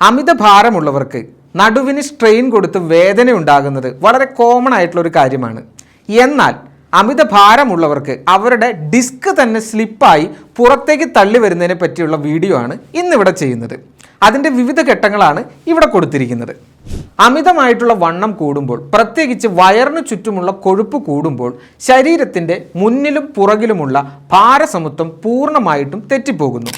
അമിത ഭാരമുള്ളവർക്ക് നടുവിന് സ്ട്രെയിൻ കൊടുത്ത് വേദന ഉണ്ടാകുന്നത് വളരെ കോമൺ ആയിട്ടുള്ള ഒരു കാര്യമാണ്. എന്നാൽ അമിത ഭാരമുള്ളവർക്ക് അവരുടെ ഡിസ്ക് തന്നെ സ്ലിപ്പായി പുറത്തേക്ക് തള്ളി വരുന്നതിനെ പറ്റിയുള്ള വീഡിയോ ആണ് ഇന്നിവിടെ ചെയ്യുന്നത്. അതിന്റെ വിവിധ ഘട്ടങ്ങളാണ് ഇവിടെ കൊടുത്തിരിക്കുന്നത്. അമിതമായിട്ടുള്ള വണ്ണം കൂടുമ്പോൾ പ്രത്യേകിച്ച് വയറിന് ചുറ്റുമുള്ള കൊഴുപ്പ് കൂടുമ്പോൾ ശരീരത്തിന്റെ മുന്നിലും പുറകിലുമുള്ള ഭാരസമത്വം പൂർണമായിട്ടും തെറ്റിപ്പോകുന്നു.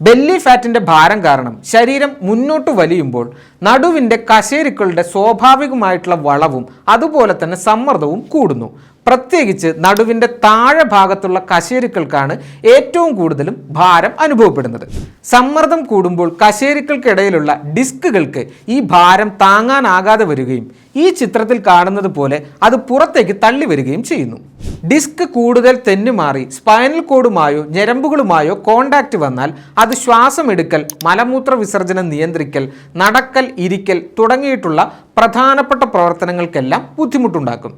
ബെല്ലി ഫാറ്റിന്റെ ഭാരം കാരണം ശരീരം മുന്നോട്ട് വലിയുമ്പോൾ നടുവിന്റെ കശേരുക്കളുടെ സ്വാഭാവികമായിട്ടുള്ള വളവും അതുപോലെ തന്നെ സമ്മർദ്ദവും കൂടുന്നു. പ്രത്യേകിച്ച് നടുവിന്റെ താഴെ ഭാഗത്തുള്ള കശേരുക്കൾക്കാണ് ഏറ്റവും കൂടുതലും ഭാരം അനുഭവപ്പെടുന്നത്. സമ്മർദ്ദം കൂടുമ്പോൾ കശേരുക്കൾക്കിടയിലുള്ള ഡിസ്കുകൾക്ക് ഈ ഭാരം താങ്ങാനാകാതെ വരികയും ഈ ചിത്രത്തിൽ കാണുന്നത് പോലെ അത് പുറത്തേക്ക് തള്ളി വരികയും ചെയ്യുന്നു. ഡിസ്ക് കൂടുതൽ തെന്നുമാറി സ്പൈനൽ കോഡുമായോ ഞരമ്പുകളുമായോ കോണ്ടാക്റ്റ് വന്നാൽ അത് ശ്വാസമെടുക്കൽ മലമൂത്ര വിസർജനം നിയന്ത്രിക്കൽ നടക്കൽ ഇരിക്കൽ തുടങ്ങിയിട്ടുള്ള പ്രധാനപ്പെട്ട പ്രവർത്തനങ്ങൾക്കെല്ലാം ബുദ്ധിമുട്ടുണ്ടാക്കും.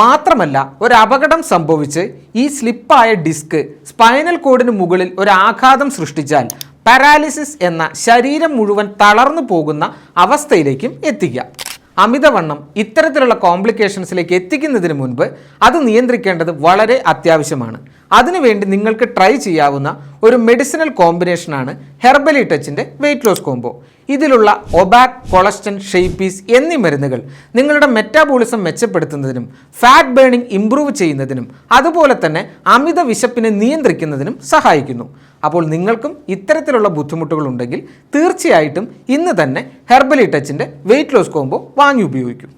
മാത്രമല്ല ഒരു അപകടം സംഭവിച്ച് ഈ സ്ലിപ്പായ ഡിസ്ക് സ്പൈനൽ കോഡിന് മുകളിൽ ഒരു ആഘാതം സൃഷ്ടിച്ചാൽ പാരാലിസിസ് എന്ന ശരീരം മുഴുവൻ തളർന്നു പോകുന്ന അവസ്ഥയിലേക്കും എത്തിക്കാം അമിതവണ്ണം ഇത്തരത്തിലുള്ള കോംപ്ലിക്കേഷൻസിലേക്ക് എത്തിക്കുന്നതിന് മുൻപ് അത് നിയന്ത്രിക്കേണ്ടത് വളരെ അത്യാവശ്യമാണ്. അതിനുവേണ്ടി നിങ്ങൾക്ക് ട്രൈ ചെയ്യാവുന്ന ഒരു മെഡിസിനൽ കോമ്പിനേഷനാണ് ഹെർബലി ടച്ചിന്റെ വെയിറ്റ് ലോസ് കോംബോ ഇതിലുള്ള ഒബാക് കൊളസ്റ്റൻ ഷെയ്പീസ് എന്നീ മരുന്നുകൾ നിങ്ങളുടെ മെറ്റാബോളിസം മെച്ചപ്പെടുത്തുന്നതിനും ഫാറ്റ് ബേണിംഗ് ഇംപ്രൂവ് ചെയ്യുന്നതിനും അതുപോലെ തന്നെ അമിത വിശപ്പിനെ നിയന്ത്രിക്കുന്നതിനും സഹായിക്കുന്നു. അപ്പോൾ നിങ്ങൾക്കും ഇത്തരത്തിലുള്ള ബുദ്ധിമുട്ടുകൾ ഉണ്ടെങ്കിൽ തീർച്ചയായിട്ടും ഇന്ന് തന്നെ ഹെർബലി ടച്ചിന്റെ വെയിറ്റ് ലോസ് കോംബോ വാങ്ങി ഉപയോഗിക്കും.